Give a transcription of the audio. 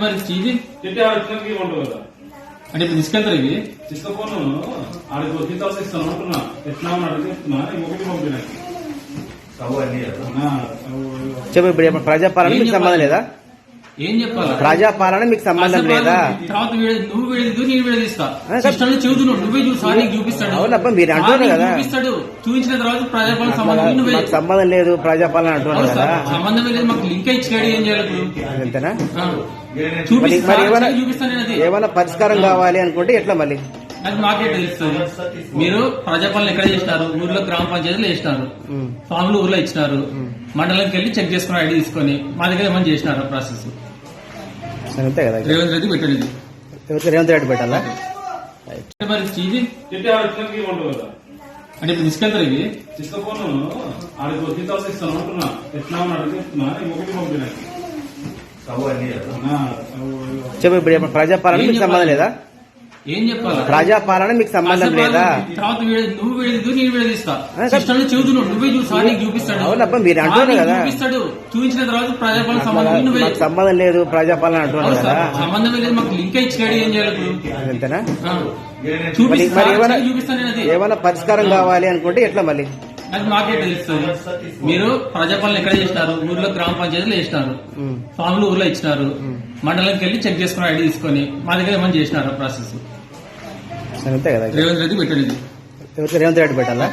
మరి ఇది తిట్టి ఆడ ఇక్కడికి ఇవ్వండి కదా. అంటే ఇప్పుడు తీసుకెళ్తారు ఇవి? తీసుకపోను. ఆడికి వచ్చి ఇస్తాను అంటున్నా ఎట్లా ఉన్నాడు చెప్తున్నా. నేను ఒకటి చెప్పు ఇప్పుడు. ప్రజాపాలన సంబంధం లేదా? ఏం చెప్పాలి? ప్రజాపాలన మీకు సంబంధం లేదా? తర్వాత నువ్వు వీడదు నేను వీడదీస్తా చెబుతున్నావు నువ్వే చూసి సార్ నీకు చూపిస్తాడు. అవునబ్బా, మీరు అంటున్నారు కదా. చూపిస్తాడు. చూపించిన తర్వాత ప్రజాపాలన సంబంధం నువ్వే. సంబంధం లేదు ప్రజాపాలన అంటున్నారు కదా. సార్ సంబంధమే లేదు మాకు లింక్ ఇచ్చాడు ఏం చేయాలి అంతేనా చూపిస్తాను ఏమైనా పరిష్కారం కావాలి అనుకుంటే ఎట్లా మళ్ళీ? అది మాకే తెలుస్తుంది మీరు ప్రజాపాలన ఎక్కడ చేసినారు? ఊర్లో గ్రామ పంచాయతీలో చేసినారు. ఉమ్. ఫామ్లు ఊర్లో ఇచ్చినారు. మండలంకి వెళ్ళి చెక్ చేసుకుని ఐడి తీసుకొని మా దగ్గర ఏమని చేసినారు ప్రాసెస్? సరే, అంతే కదా రేవంత్ రెడ్డి పెట్టండి రేవంత్ రెడ్డి పెట్టాలా? మరి ఇది అంటే ఇప్పుడు తీసుకెళ్తారు ఇవి? తీసుకపోను. ఆడికి వచ్చి తాసు ఇస్తాను అంటున్నా. ఎట్లా ఉన్నాడు చెప్తున్నా. నేను ఒకటి పంపిన చెప్పు ఇప్పుడు చెప్పండి. ప్రజాపాలన ఏం మీకు సంబంధం? లేదా? ఏం చెప్పాలి? ప్రజాపాలన మీకు సంబంధం లేదా? తర్వాత నువ్వు వీడదు నేను చెబుతున్నావు నువ్వే చూపిస్తాడు. అవునబ్బా, మీరు అంటున్నారు కదా. చూపిస్తాడు. చూపించిన తర్వాత ప్రజాపాలన సంబంధం నువ్వే సంబంధం లేదు ప్రజాపాలన అంటున్నారు కదా. సార్ సంబంధమే లేదు మాకు లింక్ ఇచ్చాడు ఏం చేయాలి అంతేనా చూపిస్తాను ఏమైనా పరిష్కారం కావాలి అనుకుంటే ఎట్లా మళ్ళీ? అది మాకే తెలుస్తుంది. మీరు ప్రజాపాలన ఎక్కడ చేసినారు? ఊర్లో గ్రామ పంచాయతీలో చేసినారు. ఉమ్. ఫామ్లు ఊర్లో ఇచ్చినారు. మండలంకి వెళ్ళి చెక్ చేసుకుని ఐడి తీసుకొని మా దగ్గర ఏమని చేసినారు ప్రాసెస్? సరే, అంతే కదా. రేవంత్ రెడ్డి పెట్టండి రేవంత్ రెడ్డి పెట్టాలా?